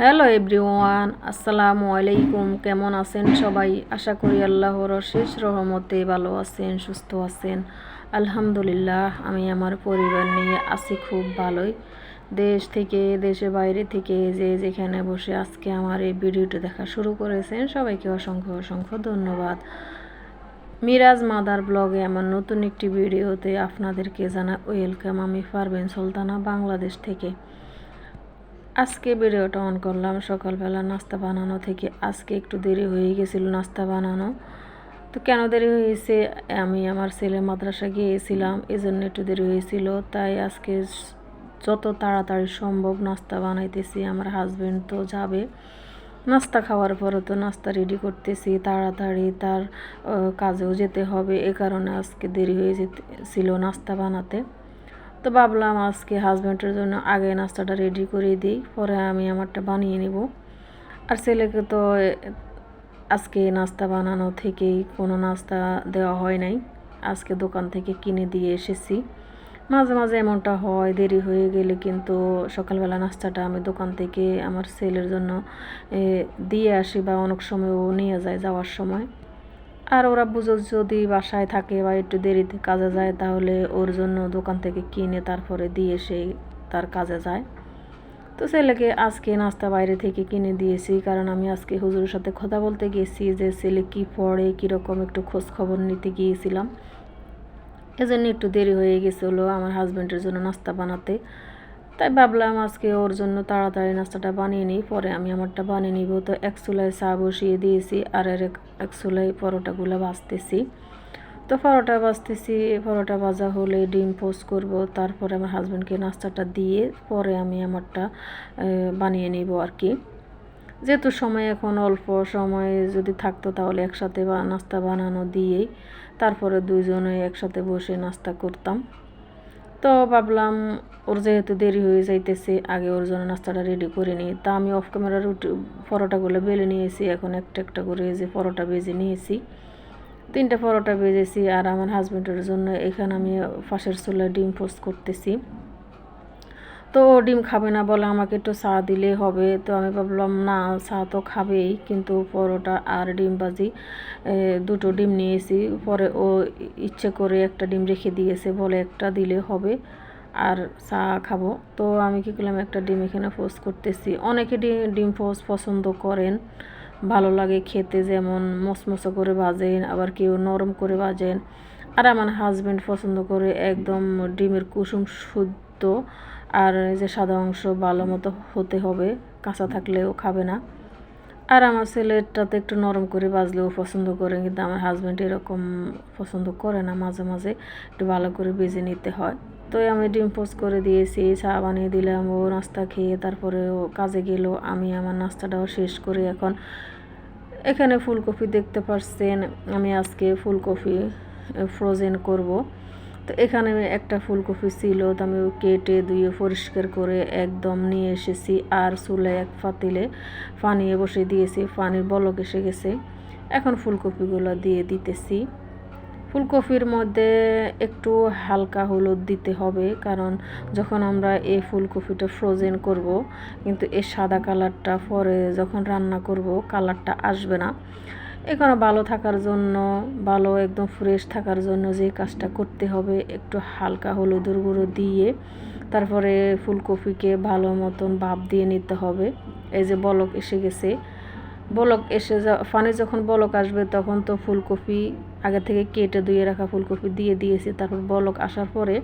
Hello everyone, আসসালামু আলাইকুম। কেমন আছেন সবাই? আশা করি আল্লাহর শেষ রহমতে ভালো আছেন, সুস্থ আছেন। আলহামদুলিল্লাহ, আমি আমার পরিবার নিয়ে আছি খুব ভালোই। দেশ থেকে, দেশের বাইরে থেকে যে যেখানে বসে আজকে আমার এই ভিডিওটি দেখা শুরু করেছেন, সবাইকে অসংখ্য অসংখ্য ধন্যবাদ। মিরাজ মাদার ব্লগে আমার নতুন একটি ভিডিওতে আপনাদেরকে জানা ওয়েলকাম। আমি পারবেন সুলতানা, বাংলাদেশ থেকে। আজকে ভিডিওটা অন করলাম, সকালবেলা নাস্তা বানানো থেকে আজকে একটু দেরি হয়ে গেছিল নাস্তা বানানো। তো কেন দেরি হয়েছে? আমি আমার ছেলে মাদ্রাসা গিয়েছিলাম এই জন্য একটু দেরি হয়েছিল। তাই আজকে যত তাড়াতাড়ি সম্ভব নাস্তা বানাইতেছি, আমার হাজবেন্ড তো যাবে। নাস্তা খাওয়ার পরে তো নাস্তা রেডি করতেছি, তাড়াতাড়ি তার কাজেও যেতে হবে। এ কারণে আজকে দেরি হয়ে যেতেছিল নাস্তা বানাতে। তো ভাবলাম আজকে হাজব্যান্ডের জন্য আগে নাস্তাটা রেডি করে দিই, পরে আমি আমারটা বানিয়ে নেব। আর ছেলেকে তো আজকে নাস্তা বানানো থেকেই কোনো নাস্তা দেওয়া হয় নাই। আজকে দোকান থেকে কিনে দিয়ে এসেছি। মাঝে মাঝে এমনটা হয়, দেরি হয়ে গেলে কিন্তু সকালবেলা নাস্তাটা আমি দোকান থেকে আমার ছেলের জন্য দিয়ে আসি বা অনেক সময় ও নিয়ে যায় যাওয়ার সময়। আর ওরা বুঝো যদি বাসায় থাকে বা একটু দেরিতে কাজে যায়, তাহলে ওর জন্য দোকান থেকে কিনে তারপরে দিয়ে সে তার কাজে যায়। তো ছেলেকে আজকে নাস্তা বাইরে থেকে কিনে দিয়েছি, কারণ আমি আজকে হুজুরের সাথে কথা বলতে গেছি যে ছেলে কি পড়ে, কীরকম একটু খোঁজ খবর নিতে গিয়েছিলাম। এজন্য একটু দেরি হয়ে গেছিল আমার হাজব্যান্ডের জন্য নাস্তা বানাতে। তাই ভাবলাম আজকে ওর জন্য তাড়াতাড়ি নাস্তাটা বানিয়ে নিই, পরে আমি আমারটা বানিয়ে নিব। তো এক চুলায় চা বসিয়ে দিয়েছি আর এক চুলায় পরোটাগুলো ভাজতেছি। তো পরোটা ভাজতেছি পরোটা ভাজা হলে ডিম পোস্ট করব, তারপরে আমার হাজব্যান্ডকে নাস্তাটা দিয়ে পরে আমি আমারটা বানিয়ে নিব আর কি। যেহেতু সময় এখন অল্প, সময় যদি থাকতো তাহলে একসাথে নাস্তা বানানো দিয়েই, তারপরে দুইজনে একসাথে বসে নাস্তা করতাম। তো ভাবলাম, ওর যেহেতু দেরি হয়ে যাইতেছে, আগে ওর জন্য নাস্তাটা রেডি করে নিই। তা আমি অফ ক্যামেরা রুটি পরোটাগুলো বেলে নিয়েছি, এখন একটা একটা করে যে পরোটা বেজে নিয়েছি। তিনটা পরোটা বেজেছি আর আমার হাজব্যান্ডের জন্য এখানে আমি ফাঁসের চুলা ডিম পোস্ট করতেছি। তো ডিম খাবে না বলে আমাকে একটু চা দিলে হবে। তো আমি ভাবলাম, না, চা তো খাবেই। কিন্তু পরোটা আর ডিম বাজি দুটো ডিম নিয়েছি। পরে ও ইচ্ছে করে একটা ডিম রেখে দিয়েছে বলে একটা দিলে হবে আর চা খাব। তো আমি কী করলাম, একটা ডিম এখানে পোস্ট করতেছি। অনেকে ডিম ডিম পোস্ট পছন্দ করেন। ভালো লাগে খেতে, যেমন মসমসো করে ভাজেন, আবার কেউ নরম করে ভাজেন। আর আমার হাজব্যান্ড পছন্দ করে একদম ডিমের কুসুম শুদ্ধ আর এই যে সাদা অংশ ভালো মতো হতে হবে, কাঁচা থাকলেও খাবে না। আর আমার ছেলেটাতে একটু নরম করে বাজলেও পছন্দ করে, কিন্তু আমার হাজব্যান্ড এরকম পছন্দ করে না, মাঝে মাঝে একটু ভালো করে বেজে নিতে হয়। তো আমি ডিম পোস্ট করে দিয়েছি, চা বানিয়ে দিলাম, ও নাস্তা খেয়ে তারপরে ও কাজে গেল, আমি আমার নাস্তাটাও শেষ করে এখন এখানে ফুলকপি দেখতে পাচ্ছেন আমি আজকে ফুলকপি ফ্রোজেন করব। তো এখানে একটা ফুলকপি ছিল, তো আমি কেটে ধুয়ে পরিষ্কার করে একদম নিয়ে এসেছি আর চুলে এক ফাতিলে পানিয়ে বসে দিয়েছি, পানির বলক এসে গেছে। এখন ফুলকপিগুলো দিয়ে দিতেছি। ফুলকপির মধ্যে একটু হালকা হলুদ দিতে হবে, কারণ যখন আমরা এই ফুলকপিটা ফ্রোজেন করব, কিন্তু এই সাদা কালারটা পরে যখন রান্না করব কালারটা আসবে না। এখানে ভালো থাকার জন্য, ভালো একদম ফ্রেশ থাকার জন্য যে কাজটা করতে হবে, একটু হালকা হলুদের গুঁড়ো দিয়ে তারপরে ফুলকপিকে ভালো মতন ভাপ দিয়ে নিতে হবে। এই যে বলক এসে গেছে। বলক এসে যা, ফানে যখন বলক আসবে তখন তো ফুলকপি আগে থেকে কেটে ধুয়ে রাখা ফুলকপি দিয়ে দিয়েছি, তারপর বলক আসার পরে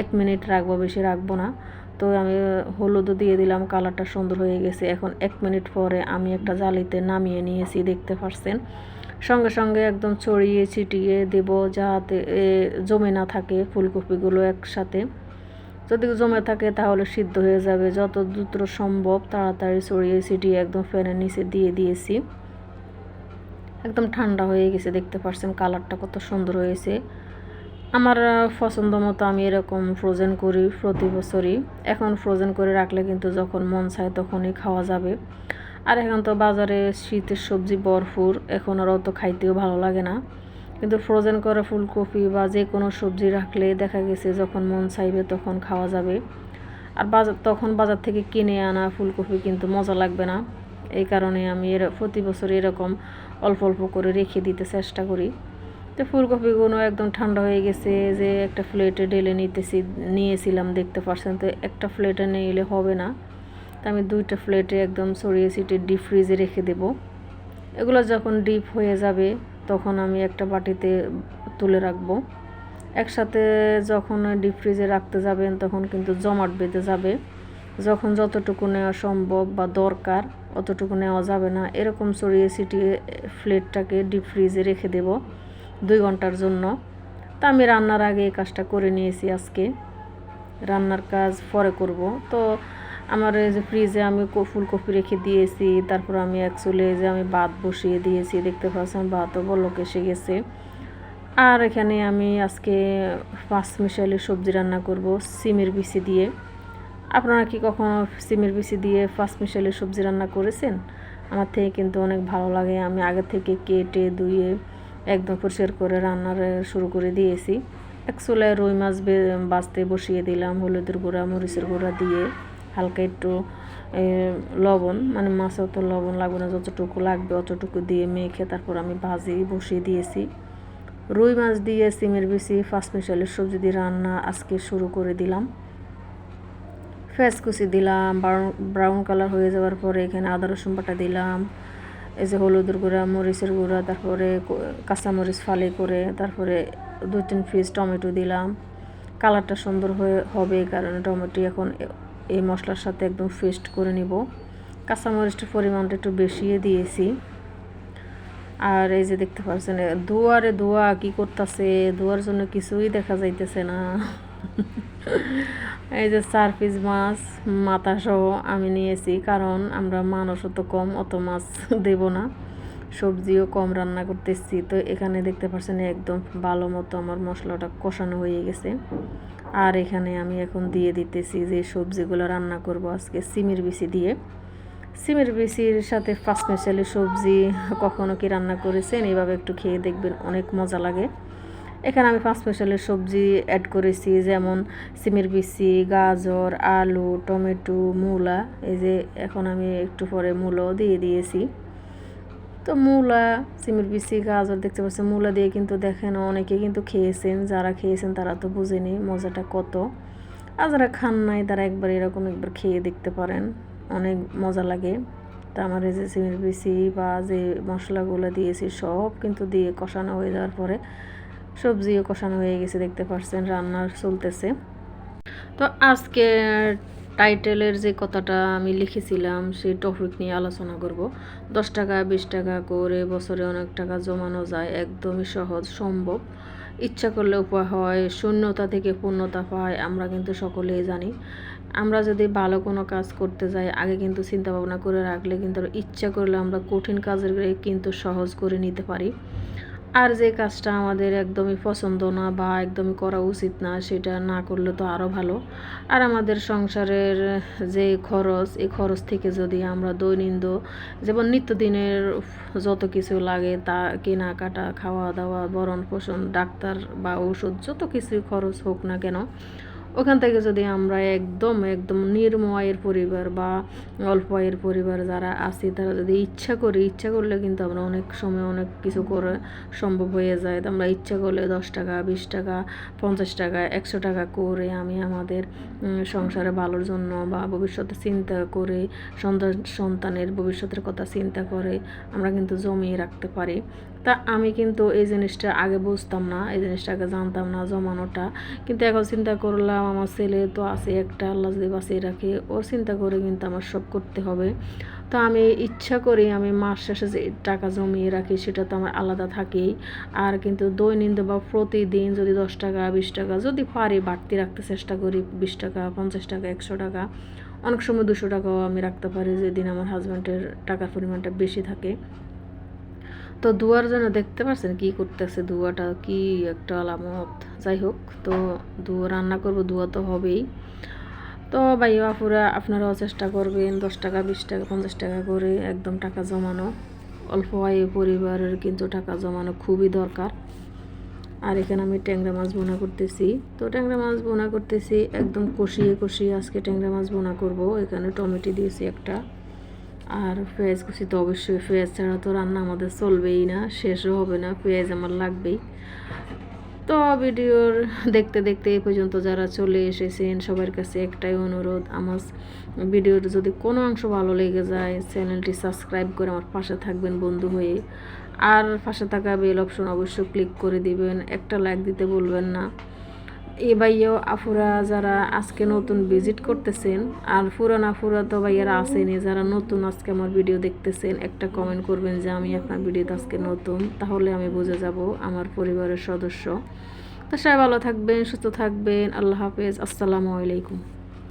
এক মিনিট রাখব, বেশি রাখব না। তো আমি হলুদও দিয়ে দিলাম, কালারটা সুন্দর হয়ে গেছে। এখন এক মিনিট পরে আমি একটা জালিতে নামিয়ে নিয়েছি, দেখতে পারছেন? সঙ্গে সঙ্গে একদম ছড়িয়ে ছিটিয়ে দেব যাতে জমে না থাকে ফুলকপিগুলো একসাথে। যদি জমে থাকে তাহলে সিদ্ধ হয়ে যাবে। যত দ্রুত সম্ভব তাড়াতাড়ি ছড়িয়ে ছিটিয়ে একদম ফ্যানের নিচে দিয়ে দিয়েছি। একদম ঠান্ডা হয়ে গেছে, দেখতে পাচ্ছেন কালারটা কত সুন্দর হয়েছে। আমার পছন্দ মতো আমি এরকম ফ্রোজেন করি প্রতি বছরই। এখন ফ্রোজেন করে রাখলে কিন্তু যখন মন চায় তখনই খাওয়া যাবে। আর এখন তো বাজারে শীতের সবজি ভরপুর, এখন আর অত খাইতেও ভালো লাগে না। কিন্তু ফ্রোজেন করা ফুলকপি বা যে কোনো সবজি রাখলে দেখা গেছে যখন মন চাইবে তখন খাওয়া যাবে। আর বাজার, তখন বাজার থেকে কিনে আনা ফুলকপি কিন্তু মজা লাগবে না। এই কারণে আমি এর, প্রতি বছর এরকম অল্প অল্প করে রেখে দিতে চেষ্টা করি। তো ফুলকপিগুলো একদম ঠান্ডা হয়ে গেছে, যে একটা প্লেটে ঢেলে নিতেছি, নিয়েছিলাম দেখতে পারছেন, তো একটা প্লেটে নিলে হবে না। তো আমি দুইটা প্লেটে একদম ছড়িয়ে ছিটিয়ে ডিপ ফ্রিজে রেখে দেব। এগুলো যখন ডিপ হয়ে যাবে, তখন আমি একটা বাটিতে তুলে রাখব। একসাথে যখন ডিপ ফ্রিজে রাখতে যাবেন, তখন কিন্তু জমাট বেঁধে যাবে। যখন যতটুকু নেওয়া সম্ভব বা দরকার, অতটুকু নেওয়া যাবে না। এরকম ছড়িয়ে ছিটিয়ে প্লেটটাকে ডিপ ফ্রিজে রেখে দেব। দুই ঘণ্টার জন্য। তা আমি রান্নার আগে এই কাজটা করে নিয়েছি আজকে। রান্নার কাজ পরে করব। তো আমার এই যে ফ্রিজে আমি ফুলকপি রেখে দিয়েছি, তারপর আমি অ্যাকচুয়ালি যে আমি ভাত বসিয়ে দিয়েছি, দেখতে পাচ্ছেন ভাতও বলক এসে গেছে। আর এখানে আমি আজকে পাঁচ মিশালি সবজি রান্না করব, সিমের বিচি দিয়ে। আপনারা কি কখনো সিমের বিচি দিয়ে পাঁচ মিশালি সবজি রান্না করেছেন? আমার থেকে কিন্তু অনেক ভালো লাগে। আমি আগে থেকে কেটে ধুয়ে একদম পরিষ্কার করে রান্নার শুরু করে দিয়েছি। এক চুলায় রুই মাছ বাঁচতে বসিয়ে দিলাম, হলুদের গুঁড়া, মরিচের গুঁড়া দিয়ে হালকা একটু লবণ মানে মাছে তো লবণ লাগবে না, যতটুকু লাগবে অতটুকু দিয়ে মেখে তারপর আমি ভাজি বসিয়ে দিয়েছি। রুই মাছ দিয়ে সিমের বেশি ফার্স্ট মিশালের সবজি দিয়ে রান্না আজকে শুরু করে দিলাম। ফেস কুচি দিলাম ব্রাউন কালার হয়ে যাওয়ার পরে এখানে আদা রসুন বাটা দিলাম এই যে হলুদের গুঁড়া, মরিচের গুঁড়া, তারপরে কাঁচামরিচ ফালি করে তারপরে দু তিন পিস টমেটো দিলাম। কালারটা সুন্দর হয়ে হবে কারণে টমেটো এখন এই মশলার সাথে একদম ফেস্ট করে নিব। কাঁচামরিচটার পরিমাণটা একটু বেশিয়ে দিয়েছি। আর এই যে দেখতে পাচ্ছেন দুয়ারে ধোয়া কি করতেছে? ধোয়ার জন্য কিছুই দেখা যাইতেছে না। এই যে চার পিস মাছ মাথা সহ আমি নিয়েছি, কারণ আমরা মানুষও তো কম, অত মাছ দেব না। সবজিও কম রান্না করতেছি। তো এখানে দেখতে পাচ্ছেন একদম ভালো মতো আমার মশলাটা কষানো হয়ে গেছে। আর এখানে আমি এখন দিয়ে দিতেছি যে সবজিগুলো রান্না করব আজকে সিমের বিচি দিয়ে। সিমের বিচির সাথে পাঁচমিশালি সবজি কখনো কি রান্না করেছেন? এইভাবে একটু খেয়ে দেখবেন, অনেক মজা লাগে। এখানে আমি পাঁচ স্পেশালের সবজি অ্যাড করেছি, যেমন সিমের বিচি, গাজর, আলু, টমেটো, মূলা, এই যে এখন আমি একটু পরে মূলাও দিয়ে দিয়েছি। তো মূলা, সিমের বিচি, গাজর দেখতে পাচ্ছেন, মূলা দিয়ে কিন্তু দেখেন অনেকে কিন্তু খেয়েছেন, যারা খেয়েছেন তারা তো বুঝেনি মজাটা কত। আর যারা খান নাই তারা একবার এরকম একবার খেয়ে দেখতে পারেন, অনেক মজা লাগে। তা আমার এই যে সিমের বিচি বা যে মশলাগুলো দিয়েছি সব কিন্তু দিয়ে কষানো হয়ে যাওয়ার পরে সবজিও কষানো হয়ে গেছে, দেখতে পাচ্ছেন রান্নার চলতেছে। তো আজকে টাইটেলের যে কথাটা আমি লিখেছিলাম, সেই টপিক নিয়ে আলোচনা করব। দশ টাকা, বিশ টাকা করে বছরে অনেক টাকা জমানো যায়, একদমই সহজ, সম্ভব। ইচ্ছা করলে উপায় হয়, শূন্যতা থেকে পূর্ণতা পায়, আমরা কিন্তু সকলেই জানি। আমরা যদি ভালো কোনো কাজ করতে যাই, আগে কিন্তু চিন্তা ভাবনা করে রাখলে কিন্তু ইচ্ছা করলে আমরা কঠিন কাজের কিন্তু সহজ করে নিতে পারি। আর যে কাজটা আমাদের একদমই পছন্দ না বা একদমই করা উচিত না, সেটা না করলে তো আরও ভালো। আর আমাদের সংসারের যে খরচ, এই খরচ থেকে যদি আমরা দৈনন্দিন যেমন নিত্যদিনের যত কিছু লাগে তা কেনাকাটা খাওয়া দাওয়া বরণ পোষণ ডাক্তার বা ওষুধ যত কিছুই খরচ হোক না কেন ওখান থেকে যদি আমরা একদম একদম নির্ম আয়ের পরিবার বা অল্প আয়ের পরিবার যারা আছি, তারা যদি ইচ্ছা করি, ইচ্ছা করলে কিন্তু আমরা অনেক সময় অনেক কিছু করে সম্ভব হয়ে যায়। তো আমরা ইচ্ছা করলে দশ টাকা, বিশ টাকা, পঞ্চাশ টাকা, একশো টাকা করে আমি আমাদের সংসারে ভালোর জন্য বা ভবিষ্যতে চিন্তা করে, সন্তান, সন্তানের ভবিষ্যতের কথা চিন্তা করে আমরা কিন্তু জমিয়ে রাখতে পারি। তা আমি কিন্তু এই জিনিসটা আগে বুঝতাম না, এই জিনিসটা আগে জানতাম না জমানোটা। কিন্তু এখন চিন্তা করলাম আমার ছেলে তো আছে একটা, আল্লাহ যদি বাঁচিয়ে রাখে ও চিন্তা করে কিন্তু আমার সব করতে হবে। তো আমি ইচ্ছা করি আমি মাস শেষে যে টাকা জমিয়ে রাখি, সেটা তো আমার আলাদা থাকেই। আর কিন্তু দৈনন্দিন বা প্রতিদিন যদি দশ টাকা, বিশ টাকা, যদি পারি বাড়তি রাখতে চেষ্টা করি, বিশ টাকা, পঞ্চাশ টাকা, একশো টাকা, অনেক সময় দুশো টাকাও আমি রাখতে পারি, যেদিন আমার হাজব্যান্ডের টাকার পরিমাণটা বেশি থাকে। তো দুয়ার জন্য দেখতে পাচ্ছেন কি করতেছে দুয়াটা, কি একটা আলামত। যাই হোক, তো দুয়া রান্না করব, দুয়া তো হবেই। তো ভাই বাপুরা আপনারাও চেষ্টা করবেন দশ টাকা, বিশ টাকা, পঞ্চাশ টাকা করে একদম টাকা জমানো। অল্প আয় পরিবারের কিন্তু টাকা জমানো খুবই দরকার। আর এখানে আমি ট্যাংরা মাছ বোনা করতেছি। তো ট্যাংরা মাছ বোনা করতেছি, একদম কষিয়ে কষিয়ে আজকে ট্যাংরা মাছ বোনা করব। এখানে টমেটো দিয়েছি একটা। আর পেঁয়াজ কুচি তো অবশ্যই, পেঁয়াজ ছাড়া তো রান্না আমাদের চলবেই না, শেষও হবে না, পেঁয়াজ আমার লাগবেই। তো ভিডিওর দেখতে দেখতে এই পর্যন্ত যারা চলে এসেছেন, সবার কাছে একটাই অনুরোধ, আমার ভিডিওর যদি কোনো অংশ ভালো লেগে যায়, চ্যানেলটি সাবস্ক্রাইব করে আমার পাশে থাকবেন বন্ধু হয়ে। আর পাশে থাকা বেল অপশন অবশ্যই ক্লিক করে দিবেন, একটা লাইক দিতে বলবেন না। এ ভাইয়াও আফুরা যারা আজকে নতুন ভিজিট করতেছেন, আর পুরান আফুরা তো ভাইয়ারা আসেনি, যারা নতুন আজকে আমার ভিডিও দেখতেছেন, একটা কমেন্ট করবেন যে আমি আপনার ভিডিওতে আজকে নতুন, তাহলে আমি বুঝে যাব আমার পরিবারের সদস্য। তো সবাই ভালো থাকবেন, সুস্থ থাকবেন, আল্লাহ হাফেজ, আসসালামু আলাইকুম।